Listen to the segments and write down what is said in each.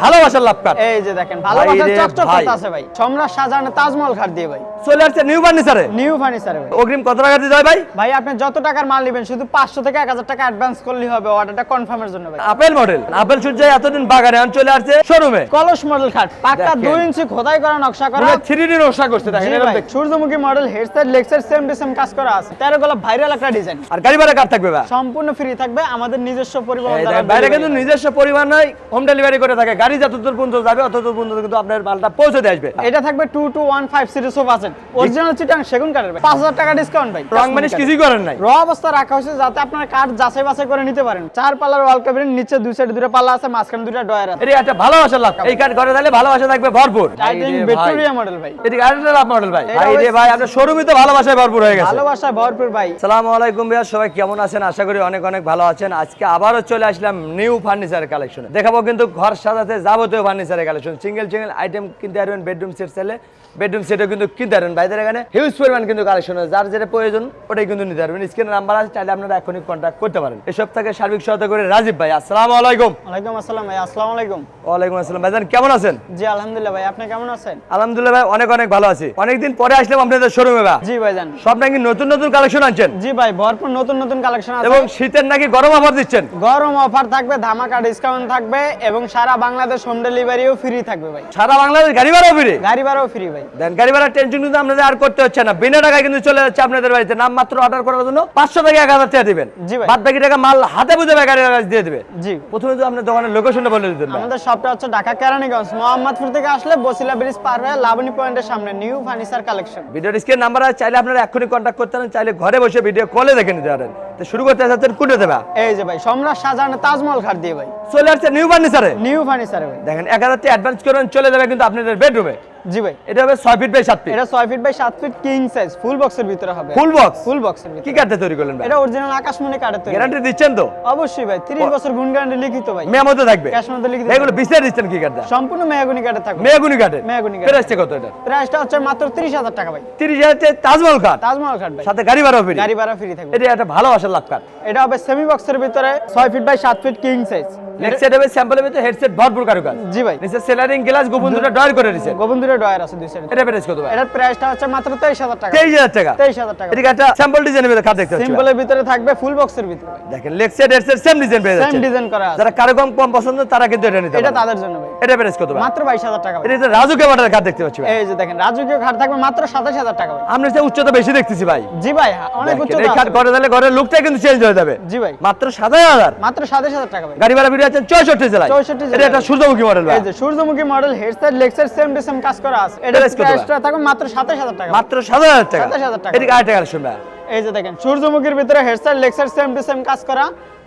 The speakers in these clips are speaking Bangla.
ভালোবাসার লাভ কাট এই যে দেখেন ভালোবাসা ভাই রে চকচক ভাই। করতেছে ভাই। সম্রাট শাহজাহানের তাজমহল খাট দিয়ে ভাই। চলে আসছে নিউ ফার্নিচারে নিউ ফার্নিচারে ভাই। অগ্রিম কত টাকা দিতে হয় ভাই? ভাই আপনি যত টাকার মাল নেবেন শুধু পাঁচশো থেকে এক হাজার টাকা অ্যাডভান্স করলেই হবে অর্ডারটা কনফার্মের জন্য ভাই। আপেল মডেল আপেল সূর্য এতদিন বাগানে এখন চলে আসছে শোরুমে কলস মডেল খাট দেখেন। দুই ইঞ্চি খোদাই করা নকশা করা। ডি নকশা করছে দেখেন ভাই, দেখতে। সূর্যমুখী মডেল হেডসেট লেক্সের সেম টু সেম কাজ করা আছে। তেরো গোলাপ ভাইরাল একটা ডিজাইন আর গাড়ি ভাড়া কার থাকবে ভাই? সম্পূর্ণ ফ্রি থাকবে আমাদের নিজস্ব পরিবহন দ্বারা বাইরে কিন্তু নিজস্ব পরিমাণ নয় হোম ডেলিভারি করে থাকে। গাড়ি যতদূর পর্যন্ত যাবে অতদূর পর্যন্ত কিন্তু আপনার মালটা পৌঁছে দিয়ে আসবে। এটা থাকবে two two one five series sofa set original Chittagong সেগুন কাঠের ভাই। পাঁচ হাজার টাকা ডিসকাউন্ট ভাই। রং মানিস কিছুই করেন নাই। র অবস্থা রাখা হয়েছে যাতে আপনার কাঠ যাচাই বাছাই করে নিতে পারেন। চার পাল্লার ওয়াল ক্যাবিনেট নিচে দুই সাইডে দুটো পাল্লা আছে মাঝখানে দুটো ডয়ার আছে। এটি একটা ভালোবাসার লাভ। এই কাঠ ঘরে তাহলে ভালোবাসা থাকবে ভরপুর। ভিক্টোরিয়া মডেল ভাই। এটি আরেকটা লাভ মডেল ভাই। ভাই রে ভাই আপনার শোরুমই তো ভালোবাসায় ভরপুর হয়ে গেছে। ভালোবাসায় ভরপুর ভাই। সালামু আলাইকুম ভাইয়া সবাই কেমন আছেন? আশা করি অনেক অনেক ভালো আছেন। আজকে আবারও চলে আসলাম নিউ ফার্নিচার কালেকশনে দেখাবো কিন্তু ঘর সাজাতে যাবতীয় ফার্নিচারের কালেকশন সিঙ্গেল সিঙ্গেল আইটেম কিনতে পারবেন বেডরুম সেট চাইলে বেডরুম সেটও কিন্তু কিনতে পারবেন। ভাইদের এখানে হিউজ পরিমাণ কিন্তু কালেকশন আছে। যার যেটা প্রয়োজন ওটাই কিন্তু নিতে পারবেন। স্ক্রিনে নাম্বার আছে চাইলে আপনারা এখনই কন্ট্যাক্ট করতে পারেন। এসব থেকে সার্বিক সহায়তা করে রাজীব ভাই আসসালামু আলাইকুম। ওয়ালাইকুম আসসালাম ভাই আসসালামু আলাইকুম। ওয়ালাইকুম আসসালাম। ভাইজান কেমন আছেন? জি আলহামদুলিল্লাহ ভাই আপনি কেমন আছেন? আলহামদুলিল্লাহ ভাই অনেক অনেক ভালো আছি। অনেকদিন পরে আসলাম আপনাদের শোরুমে ভাই। জি ভাইজান। সব নাকি নতুন নতুন কালেকশন আনছেন? জি ভাই ভরপুর নতুন নতুন কালেকশন আছে। এবং শীতের নাকি গরম অফার দিচ্ছেন? গরম অফার থাকবে ধামাকা ডিসকাউন্ট থাকবে এবং সারা বাংলাদেশ হোম ডেলিভারিও ফ্রি থাকবে ভাই। সারা বাংলাদেশ গাড়ি ভাড়া ফিরে গাড়ি ভাড়াও ফ্রি ভাই। দেন গাড়ি ভাড়ার টেনশন কিন্তু আপনাদের আর করতে হচ্ছে না। বিনা টাকায় কিন্তু চলে যাচ্ছে আপনাদের বাড়িতে। নাম মাত্র অর্ডার করার জন্য পাঁচশো থেকে এক হাজার টাকা দিবেন। জি ভাই। বাদ বাকি টাকা মাল হাতে বুঝে গাড়ি দিয়ে দিবে। জি। প্রথমে তো আপনার দোকানের লোকেশনটা বলে দিতেন। আমাদের শপটা হচ্ছে ঢাকা কেরানীগঞ্জ মোহাম্মদপুর থেকে আসলে বসিলা ব্রিজ পার হয়ে লাবণী পয়েন্টের সামনে নিউ ফার্নিচার কালেকশন ভিডিওর স্ক্রিন নাম্বার আছে চাইলে আপনারা এক্ষুনি কন্ট্যাক্ট করতে পারেন চাইলে ঘরে বসে ভিডিও কলে দেখে নিতে পারেন। তো শুরু করতে চাচ্ছেন কুটে দেবা এই যে ভাই সম্রাট শাহজাহানের তাজমহল খাট দিয়ে ভাই। চলে আসছে নিউ ফার্নিচারে নিউ ফার্নিচারে ভাই দেখেন এক হাজার অ্যাডভান্স করবেন চলে যাবে কিন্তু আপনাদের বেডরুমে জি ভাই। এটা হবে ছয় ফিট বাই সাত ফিট এটা ছয় ফিট বাই সাত ফিট কিং সাইজ ফুল বক্সের ভিতরে হবে। ফুল বক্স ফুল বক্সের কি ভিতরে। তৈরি করলেন ভাই? এটা অরিজিনাল আকাশমণি কাঠের তৈরি। গ্যারান্টি দিচ্ছেন তো? অবশ্যই ভাই 30 বছর গুণ গ্যারান্টি লিখিত ভাই। মেয়ামতে থাকবে? ক্যাশ মধ্যে লিখিত। এগুলো বিস্তার দিচ্ছেন কি সম্পূর্ণ কাঠের থাকবে। মেহগনি কাঠের। প্রাইসটা কত এটা? প্রাইসটা হচ্ছে মাত্র 30000 টাকা ভাই। তিরিশ হাজার টাকা তাজমহল কাঠ তাজমহল খাট ভাই। সাথে গাড়ি ভাড়া ফ্রি গাড়ি ভাড়া ফ্রি থাকবে। এটা একটা ভালোবাসার লাভ কাঠ এটা হবে সেমি বক্সের ভিতরে 6 feet by 7 feet king size next set হবে স্যাম্পলের ভিতরে হেডসেট ভরপুর কারুকাজ। জি ভাই। নিচে সেলারিং গ্লাস দুটো ডয়ার করে দিয়েছে। গোবিন্দ ডয়ার আছে দুই সাইডে। এটা প্রাইস কত ভাই? এটার প্রাইসটা হচ্ছে মাত্র 23000 টাকা। তেইশ হাজার টাকা। 23000 টাকা। এদিকে একটা স্যাম্পল ডিজাইনের ভিতরে কাঠ দেখতে পাচ্ছি ভাই। সিম্পলের ভিতরে থাকবে ফুল বক্সের ভিতরে। দেখেন লেগ সেট সেম ডিজাইন পেয়ে সেম ডিজাইন করা আছে। যারা কারও কম কম পছন্দ তারা কিন্তু এটা নিতে এটা তাদের জন্য ভাই। এটা প্রাইস কত ভাই? মাত্র 22000 টাকা এটা হচ্ছে রাজুকে বাটার কাঠ দেখতে পাচ্ছি ভাই। এই যে দেখেন রাজকীয় খাট থাকবে মাত্র 27000 টাকা ভাই। আমরা যে উচ্চতা বেশি দেখতেছি ভাই। জি ভাই হ্যাঁ, অনেক উচ্চতা এই খাট ঘরে দিলে ঘরের লুকটা কিন্তু চেঞ্জ হয়ে যাবে। জি ভাই। মাত্র সাত হাজার। মাত্র 27000 টাকা ভাই। গাড়ি ভাড়া ভিডিও আছেন চৌষট্টি জেলায়। 64 এটা একটা সূর্যমুখী মডেল ভাই। এই যে সূর্যমুখী মডেল হেডসেট লেক্সের সেম টু সেম কাজ করা আছে। এটা Price কত ভাই? প্রাইসটা থাকবে মাত্র 27000 টাকা। মাত্র সাত হাজার টাকা? 27,000 টাকা। এদিকে আরেকটা কালেকশন ভাই এই যে দেখেন সূর্যমুখীর ভিতরে হেডসেট লেক্সের সেম টু সেম কাজ করা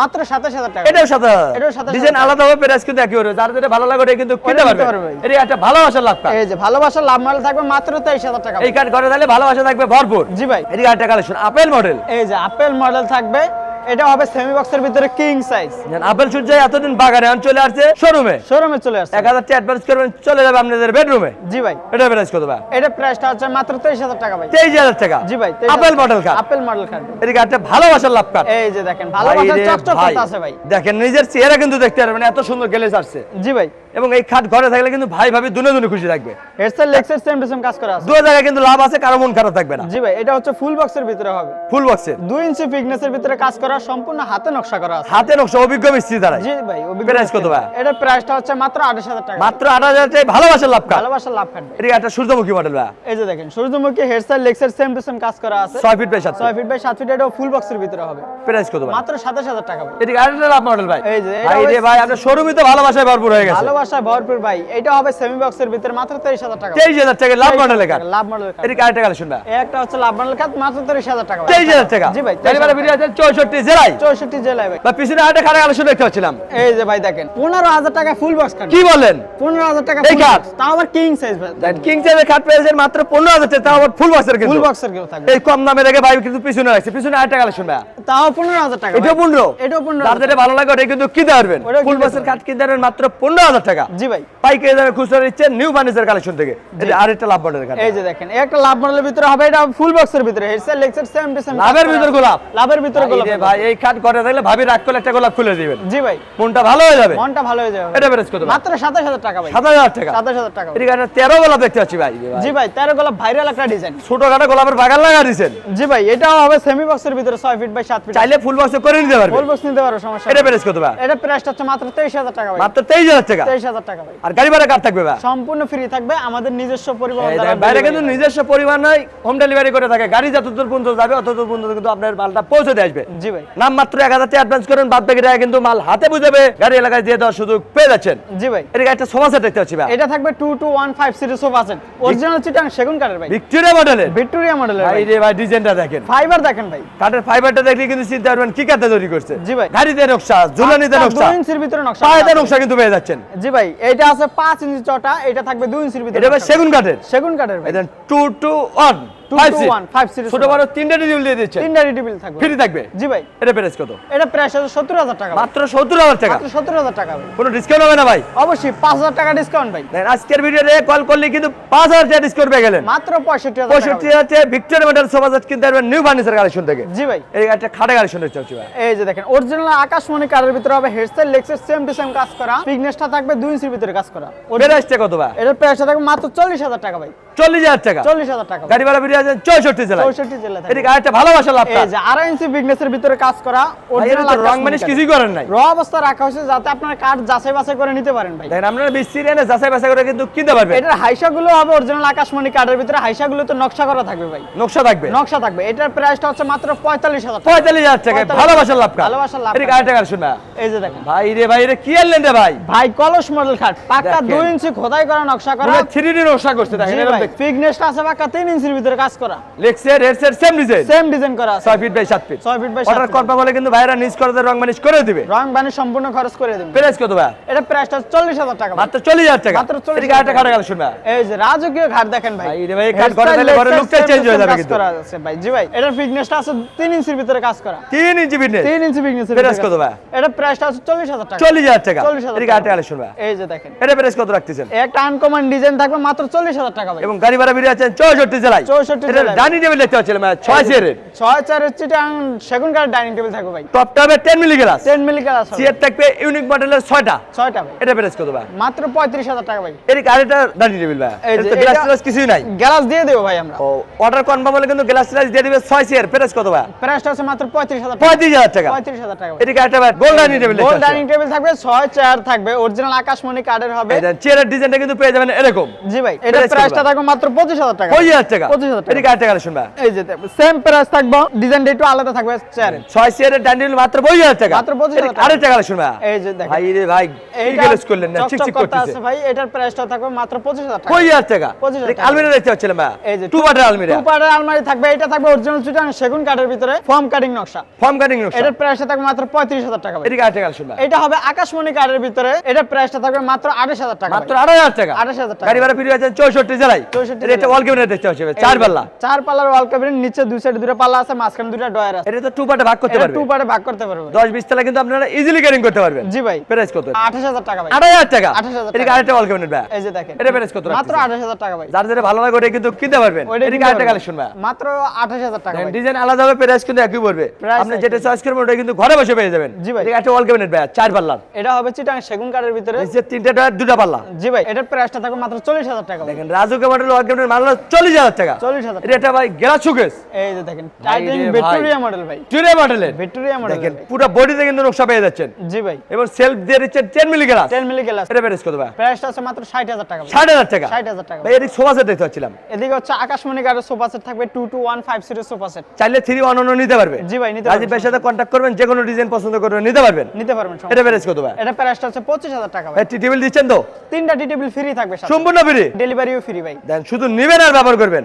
মাত্র 27000 টাকা। এটাও সাত হাজার। এটাও 27,000 ডিজাইন আলাদা হবে প্রাইস কিন্তু একই হবে যার যেটা ভালো লাগে কিন্তু কিনতে পারবে। পারবে। এটা একটা ভালোবাসার লাভ কাঠ। এই যে ভালোবাসার লাভ মডেল থাকবে মাত্র 23000 টাকা। এই ঘরে ভালোবাসা থাকবে ভরপুর। জি ভাই। এদিকে কালেকশন আপেল মডেল এই যে আপেল মডেল থাকবে এটা হবে সেমি বক্সের ভিতরে কিং সাইজ আপেল সূর্য এতদিন বাগানে এখন চলে আসছে শোরুমে শোরুমে চলে আসছে। এক হাজার অ্যাডভান্স করবেন চলে যাবে আপনাদের বেডরুমে জি ভাই। এটা প্রাইস কত ভাই? এটা প্রাইসটা হচ্ছে মাত্র 23000 টাকা ভাই। তেইশ হাজার টাকা? জি ভাই আপেল মডেল কাঠ আপেল মডেল কার্ড এদিকে একটা ভালোবাসার লাভ কাঠ এই যে দেখেন ভালোবাসা ভাই রে চকচক করতে আছে ভাই। দেখেন নিজের চেহারা কিন্তু দেখতে পারবেন এত সুন্দর গ্লেজ আসছে। জি ভাই। এবং এই খাট ঘরে থাকলে কিন্তু ভাই ভাবি দুনে দুনে খুশি থাকবে। হেডসেট লেক্সের সেম টু সেম কাজ করা আছে। দু জায়গায় কিন্তু লাভ আছে কারও মন খারাপ থাকবে না। জি ভাই এটা হচ্ছে ফুল বক্সের ভিতরে হবে। ফুল বক্সের দুই ইঞ্চি ফিটনেসের ভিতরে কাজ করা সম্পূর্ণ হাতে নকশা করা আছে। হাতে নকশা অভিজ্ঞ মিস্ত্রি দ্বারা জি ভাই অভিজ্ঞ Price কত ভাই? এটার প্রাইসটা হচ্ছে মাত্র 28000 টাকা। মাত্র আট হাজার টাকা ভালোবাসার লাভ কাঠ ভালোবাসার লাভ খাটবে এদিকে একটা সূর্যমুখী মডেল ভাই। এই যে দেখেন সূর্যমুখী হেডসেট লেক্সের সেম টু সেম কাজ করা আছে। ছয় ফিট বাই সাত 6 ফিট বাই 7 ফিট এটাও ফুল বক্সের ভিতরে হবে। প্রাইস কত ভাই? মাত্র 27000 টাকা ভাই। এদিকে আরেকটা লাভ মডেল ভাই? এই যে, ভাই রে ভাই আপনার শোরুমই তো ভালোবাসায় ভরপুর হয়ে গেছে। ভালোবাসায় ভরপুর ভাই। এটা হবে সেমি বক্সের ভিতরে মাত্র 23000 টাকা তেইশ হাজার টাকা লাভ মডেলের কাঠ লাভ মডেলের কার্ড এদিকে আরেকটা কালেকশন ভাই? একটা হচ্ছে লাভ মডেল কার্ড মাত্র 33000 টাকা ভাই। তেইশ হাজার টাকা। জি ভাই ভাড়া ভিডিও আছে চৌষট্টি জেলায়? 64 জেলায় ভাই। বা পিছনে আরেকটা খারাপ কালেকশন দেখতে পাচ্ছিলাম। এই যে ভাই দেখেন 15000 টাকা ফুল বক্স কার্ড কি বলেন 15000 টাকা এই full তাও আবার কিং সাইজ ভাই। কিং সাইজের খাট পেয়েছেন মাত্র পনেরো হাজার টাকা তাও আবার ফুল বক্সের কিন্তু। ফুল বক্সের কেউ থাকবে। এই কম দামে রেখে ভাই কিন্তু পিছনে রাখছে পিছনে আরেকটা কালেকশন ভাই তাও 15000 টাকা এটাও ভাই। পনেরো। 15 যার যেটা ভালো লাগে ওটা কিন্তু কিনতে পারবেন ফুল বক্সের খাট কিনতে পারবেন মাত্র পনেরো হাজার টাকা। জি ভাই। পাইকারি দামে খুচরা দিচ্ছেন নিউ ফার্নিচার কালেকশন থেকে। এটা আরেকটা লাভ মডেলের খাট এই যে দেখেন একটা লাভ মডেলের ভিতরে হবে এটা ফুল বক্সের ভিতরে। হেডসেট লেক্সেট সেম টু সেম লাভের ভিতর গোলাপ। লাভের ভিতরে গোলাপ ভাই এই খাট ঘরে থাকলে ভাবি রাগ করলে একটা গোলাপ খুলে দিবেন। জি ভাই। মনটা ভালো হয়ে যাবে? মনটা ভালো হয়ে যাবে এটা প্রাইস কত মাত্র সাতাশ হাজার টাকা ভাই। সাত হাজার টাকা। সাতাশ হাজার টাকা ভাই। এদিকে একটা তেরো গোলাপ দেখতে পাচ্ছি ভাই। জি ভাই তেরো গোলাপ ভাইরাল একটা ডিজাইন ছোটখাটো গোলাপের বাগান লাগা দিয়েছেন জি ভাই এটাও হবে সেমি বক্সের ভিতরে ছয় ফিট বাই সাত ফিট চাইলে ফুল বক্স করে নিতে পারবে। ফুল বক্স নিতে পারো সমস্যা এটা। প্রাইস কত ভাই? এটা প্রাইসটা হচ্ছে মাত্র তেইশ হাজার টাকা ভাই। মাত্র তেইশ হাজার টাকা? তেইশ হাজার টাকা ভাই। আর গাড়ি ভাড়া কার থাকবে ভাই? সম্পূর্ণ ফ্রি থাকবে আমাদের নিজস্ব পরিবহন দ্বারা বাইরে কিন্তু নিজস্ব পরিমাণ নয় হোম ডেলিভারি করে থাকে। গাড়ি যতদূর পর্যন্ত যাবে অতদূর পর্যন্ত কিন্তু আপনার মালটা পৌঁছে দিয়ে আসবে। জি ভাই। নাম মাত্র এক হাজার অ্যাডভান্স করেন বাদ বাকি কিন্তু মাল হাতে বুঝাবে গাড়ি এলাকায় দিয়ে দেওয়ার সুযোগ পেয়ে যাচ্ছেন। জি ভাই। এটা একটা সোফা সেট দেখতে পাচ্ছি এটা থাকবে two two one five seater sofa set original Chittagong সেগুন কাঠের ভাই। ভিক্টোরিয়া মডেলের ভিক্টোরিয়া মডেলের ভাই। রে ভাই ডিজাইনটা দেখেন। ফাইবার দেখেন ভাই। কাঠের ফাইবারটা দেখলে কিন্তু চিন্তা করবেন কি কাঠে তৈরি করছে। জি ভাই। গাড়িতে নকশা ঝুলানিতে নকশা। 2 ইঞ্চির ভিতরে নকশা। পায়েতে নকশা কিন্তু পেয়ে যাচ্ছেন। জি ভাই এটা আছে পাঁচ ইঞ্চি চটা এটা থাকবে দুই ইঞ্চির ভিতরে এটা ভাই সেগুন কাঠের। সেগুন কাঠের ভাই। এটা 2 টু ওয়ান ছোট। বড় তিনটা ডিউল দিয়ে দিচ্ছে তিনটা রিডিবিল থাকবে। ফ্রি থাকবে? জি ভাই। এটা প্রাইস কত? এটা প্রাইস আছে সত্তর হাজার টাকা মাত্র সত্তর হাজার টাকা। মাত্র সত্তর হাজার টাকা কোনো ডিসকাউন্ট হবে না ভাই। অবশ্যই পাঁচ হাজার টাকা ডিসকাউন্ট ভাই। আজকের ভিডিওতে কল করলে কিন্তু পাঁচ হাজার টাকা ডিসকাউন্ট পেয়ে গেলেন। মাত্র পঁয়ষট্টি হাজার পঁয়ষট্টি হাজার টাকা ভিক্টোরিয়া মডেল সোফা সেট কিনতে পারবেন নিউ ফার্নিচার কালেকশন থেকে। জি ভাই। এই একটা খাটে কালেকশন দেখতে ভাই। এই যে দেখেন অরিজিনাল আকাশমণি কারের ভিতরে হবে হেডসেট লেক্সের সেম টু সেম কাজ করা। ফিটনেসটা থাকবে দুই ইঞ্চির ভিতরে কাজ করা। প্রাইসটা কত ভাই? এটার প্রাইসটা থাকবে মাত্র চল্লিশ হাজার টাকা ভাই। চল্লিশ হাজার টাকা। চল্লিশ হাজার টাকা গাড়ি ভাড়া বেরিয়ে আছেন জেলা চৌষট্টি জেলা থাকবে। এদিকে আরেকটা ভালোবাসা লাভ এই যে আড়াই ইঞ্চি বিগনেসের ভিতরে কাজ করা original রং আকাশমণি কিছুই করেন নাই। র অবস্থা রাখা হয়েছে যাতে আপনার কাঠ যাচাই বাছাই করে নিতে পারেন ভাই। দেখেন আপনারা বেশি এনে যাচাই বাছাই করে কিন্তু কিনতে পারবেন। এটার হাইসা হবে অরিজিনাল আকাশমণি কাঠের ভিতরে হাইসা তো নকশা করা থাকবে ভাই। নকশা থাকবে। নকশা থাকবে। এটার প্রাইসটা হচ্ছে মাত্র পঁয়তাল্লিশ হাজার টাকা। পঁয়তাল্লিশ হাজার টাকা 45,000 ভালোবাসার লাভ কার? ভালোবাসার লাভ এদিকে কার। আরেকটা এই যে দেখেন। ভাই রে ভাই রে কি আনলেন রে ভাই? ভাই কলস মডেল পাক্কা দেখেন। দুই ইঞ্চি খোদাই করা নকশা করা। থ্রি ডি নকশা করছে দেখেন দেখতে। ফিটনেসটা আছে তিন ইঞ্চির ভিতরে কাজ করা। লেক্সের headset same design same design করা আছে। ছয় ফিট বাই সাত ফিট ছয় ফিট বাই অর্ডার কনফার্ম হলে কিন্তু ভাইরা নিজ করে রং মানিশ করে দিবে। রং বানি সম্পূর্ণ খরচ করে দেবেন প্রাইস কত ভাই এটা প্রাইসটা চল্লিশ হাজার টাকা মাত্র চল্লিশ হাজার টাকা। মাত্র 40,000 এদিকে আরেকটা খাটে কালেকশন ভাই এই যে রাজকীয় ঘাট দেখেন ভাই। রে ভাই, এই ঘাট ঘরে দিলে ঘরের lookটাই change হয়ে যাবে কিন্তু। করা আছে ভাই। জি ভাই এটার ফিটনেসটা আছে তিন ইঞ্চির ভিতরে কাজ করা। তিন ইঞ্চি ফিটনেস তিন ইঞ্চি ফিটনেসের Price কত ভাই? এটা প্রাইসটা আছে চল্লিশ হাজার টাকা। চল্লিশ হাজার টাকা। 40,000 এদিকে আরেকটা কালেকশন ভাই এই যে দেখেন। এটা প্রাইস কত রাখতেছেন? একটা আনকমন ডিজাইন থাকবে মাত্র চল্লিশ হাজার টাকা ভাই। এবং গাড়ি ভাড়া বেরিয়ে আছেন চৌষট্টি জেলায়। 64 ডাইনিং টেবিল দেখতে পাচ্ছিলাম ভাই, চেয়ারের। ছয় চারের চিটাং সেগুন কাঠ ডাইনিং টেবিল থাকবে ভাই। টপ টপে ten milli glass ten milli colour chair থাকবে ইউনিক মডেলের ছয়টা। ছয়টা ভাই। এটা প্রাইস কত ভাই মাত্র পঁয়ত্রিশ হাজার টাকা ভাই। এদিকে আরেকটা ডাইনিং টেবিল ভাই। এটা তো গ্লাস এটা- কিছুই নাই। গ্লাস দিয়ে দেবো ভাই আমরা। ও অর্ডার কনফার্ম হলে কিন্তু গ্লাস ট্লাস দিয়ে দিবে ছয় চেয়ার প্রাইস কত ভাই প্রাইসটা আছে মাত্র পঁয়ত্রিশ হাজার টাকা। পঁয়ত্রিশ হাজার টাকা। পঁয়ত্রিশ হাজার টাকা ভাই। এদিকে আরেকটা ভাই গোল্ড ডাইনিং টেবিল গোল ডাইনিং টেবিল থাকবে ছয় চেয়ার থাকবে অরিজিনাল আকাশমণি কাঠের হবে। চেয়ারের ডিজাইনটা কিন্তু পেয়ে যাবেন এরকম। জি ভাই এটা প্রাইসটা থাকবে মাত্র পঁচিশ হাজার টাকা। পঁচিশ হাজার টাকা। 25,000 টাকা। এদিকে আরেকটা কালেকশন ভাই এই যে সেম প্রাইস থাকবে ডিজাইনটা একটু আলাদা থাকবে চেয়ারে ছয় চেয়ারের ডাইনিং মাত্র পঁচিশ হাজার টাকা। মাত্র 25,000 এদিকে টাকা। কালেকশন ভাই এই যে দেখেন। ভাই রে ভাই এই গ্লাস করলেন না চিকচিক করতেছে। আছে ভাই এটার প্রাইসটা থাকবে মাত্র পঁচিশ হাজার টাকা। পঁচিশ হাজার টাকা। 25,000 টাকা। আলমিরা দেখতে পাচ্ছিলাম ভাই। এই যে টু পার্টের আলমিরা। টু পার্টের আলমারি থাকবে এটা থাকবে অরিজিনাল চিটাং সেগুন কাঠের ভিতরে ফর্ম কাটিং নকশা। ফর্ম কাটিং নকশা। এটার প্রাইসটা থাকবে মাত্র পঁয়ত্রিশ হাজার টাকা ভাই। এদিকে আরেকটা কালেকশন ভাই এটা হবে আকাশমণি কাঠের ভিতরে এটার প্রাইসটা থাকবে মাত্র টাকা মাত্র টাকা। 28,000 টাকা। গাড়ি ভাড়া ফিরে আছেন চৌষট্টি জেলায়। 64 এটা একটা জেলায়। দেখতে পাচ্ছি চার যে চার ওয়াল নিচে দুই দুটো আছে মাঝখানে দুটো ডয়ার আছে। এটা তো টু পার্টে ভাগ করতে পারবে। টু পার্টে ভাগ করতে পারবে। 10 20 তলা কিন্তু আপনারা ইজিলি ক্যারিং করতে পারবেন। জি ভাই। প্রাইস কত? 28000 টাকা ভাই। 28000 টাকা? 28000 এটা আরেকটা ওয়াল ভাই। এই যে দেখেন। এটা প্রাইস কত মাত্র 28000 টাকা ভাই। যার যারা ভালো লাগে ওটা কিন্তু কিনতে পারবেন। এটা আরেকটা কালেকশন ভাই। মাত্র 28000 টাকা ডিজাইন আলাদা হবে প্রাইস কিন্তু একই পড়বে। আপনি যেটা চয়েস করবেন ওটা কিন্তু ঘরে বসে পেয়ে যাবেন। জি ভাই। এটা একটা ওয়াল ক্যাবিনেট ভাই চার পাল্লার এটা হবে চিটাং সেগুন কাঠের ভিতরে। এই যে তিনটা ডয়ার দুটো পাল্লা। জি ভাই এটার প্রাইসটা থাকবে মাত্র 40000 টাকা দেখেন রাজু মডেল ওয়াল ক্যাবিনেট মাত্র 40000 টাকা। 40 যে করবেন কোনো ডিজাইন পছন্দ করবেন নিতে পারবেন। নিতে পারবেন এটা প্রাইসটা হচ্ছে 25000 টাকা ভাই। টেবিল দিচ্ছেন তো? তিনটা টেবিল ফ্রি থাকবে সম্পূর্ণ ফ্রি ডেলিভারিও ফ্রি ভাই। দেন শুধু নিবেন আর ব্যবহার করবেন।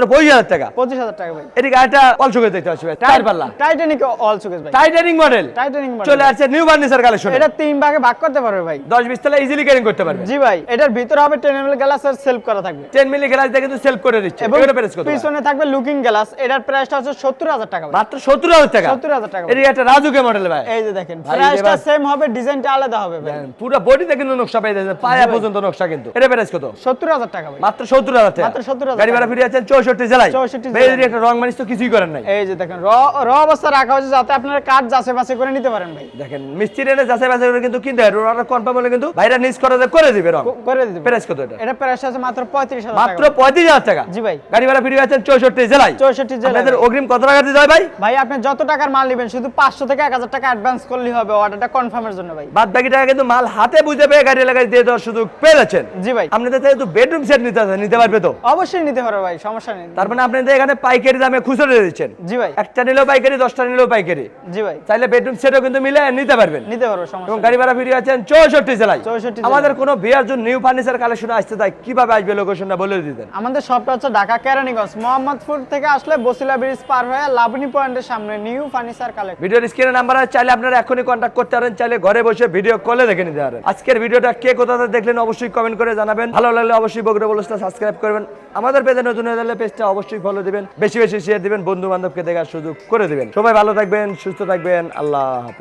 মাত্র পঁচিশ হাজার টাকা। পঁচিশ হাজার টাকা ভাই। এদিকে আরেকটা অল দেখতে পাচ্ছি ভাই চার পাল্লা। টাইটানিক অল সুকেশ ভাই টাইটানিং মডেল টাইটানিক চলে আসছে নিউ কালেকশন এটা তিন ভাগে ভাগ করতে পারবে ভাই। দশ বিশ তলা ইজিলি ক্যারিং করতে পারবে। জি ভাই এটার ভিতরে হবে টেন এমএল গ্লাস আর সেলফ করা থাকবে। টেন মিলি গ্লাস দিয়ে কিন্তু সেলফ করে দিচ্ছে। এবং এটা পিছনে থাকবে লুকিং গ্লাস এটার প্রাইসটা হচ্ছে সত্তর হাজার টাকা মাত্র সত্তর হাজার টাকা। সত্তর হাজার টাকা। এদিকে একটা রাজুকে মডেল ভাই। এই যে দেখেন প্রাইসটা সেম হবে ডিজাইনটা আলাদা হবে ভাই। পুরো বডিতে কিন্তু নকশা পেয়ে যাচ্ছে পায়া পর্যন্ত নকশা কিন্তু। এটা প্রাইস কত? সত্তর হাজার টাকা ভাই। মাত্র সত্তর হাজার টাকা। মাত্র 70,000 গাড়ি ভাড়া ফিরে আছেন চৌষট্টি জেলায়। 64 জেলায়। একটা রং মানিস তো কিছুই করেন নাই। এই যে দেখেন র র অবস্থা রাখা হয়েছে যাতে আপনারা কাঠ যাচাই বাছাই করে নিতে পারেন ভাই। দেখেন মিস্ত্রি এনে যাচাই বাছাই করে কিন্তু কিনতে হয়। কনফার্ম হলে কিন্তু ভাইরা নিজ করে করে দিবে রং। করে প্রাইস কত এটা? এটা প্রাইস আছে মাত্র পঁয়ত্রিশ হাজার মাত্র টাকা। পঁয়ত্রিশ হাজার টাকা। জি ভাই। গাড়ি ভাড়া ফিরে আছেন চৌষট্টি জেলায়। 64 জেলায়। আপনাদের অগ্রিম কত টাকা দিতে হয় ভাই? ভাই আপনি যত টাকার মাল নেবেন শুধু পাঁচশো থেকে এক হাজার টাকা অ্যাডভান্স করলেই হবে অর্ডারটা কনফার্মের জন্য ভাই। বাদ বাকি টাকা কিন্তু মাল হাতে বুঝে পেয়ে গাড়ি এলাকায় দিয়ে দেওয়ার সুযোগ পেয়ে যাচ্ছেন। জি ভাই। আপনাদের যেহেতু বেডরুম সেট নিতে আছে, নিতে পারবে তো? অবশ্যই নিতে পারবে ভাই সমস্যা নেই। তার মানে আপনাদের এখানে পাইকারি দামে খুচরো দিচ্ছেন। জি ভাই। একটা নিলেও পাইকারি দশটা নিলেও পাইকারি। জি ভাই। চাইলে বেডরুম সেটও কিন্তু মিলে নিতে পারবেন। নিতে পারব সমস্যা এবং গাড়ি ভাড়া ফিরে আছেন চৌষট্টি জেলায়। 64 জেলায়। আমাদের কোনো জন্য নিউ ফার্নিচার কালেকশন আসতে চাই কীভাবে আসবে লোকেশনটা বলে দিতেন। আমাদের শপটা হচ্ছে ঢাকা কেরানীগঞ্জ মোহাম্মদপুর থেকে আসলে বসিলা ব্রিজ পার হয়ে লাবণী পয়েন্টের সামনে নিউ ফার্নিচার ভিডিওর স্ক্রিনে নাম্বার আছে চাইলে আপনারা এখনই কন্ট্যাক্ট করতে পারেন চাইলে ঘরে বসে ভিডিও কলে দেখে নিতে পারেন। আজকের ভিডিওটা কে কোথাতে দেখলেন অবশ্যই কমেন্ট করে জানাবেন। ভালো লাগলে অবশ্যই বগুড়া বলসটা সাবস্ক্রাইব করবেন। আমাদের পেজে নতুন হয়ে গেলে পেজটা অবশ্যই ফলো দিবেন, বেশি বেশি শেয়ার দিবেন বন্ধু বান্ধবকে দেখার সুযোগ করে দিবেন। সবাই ভালো থাকবেন, সুস্থ থাকবেন, আল্লাহ হাফেজ।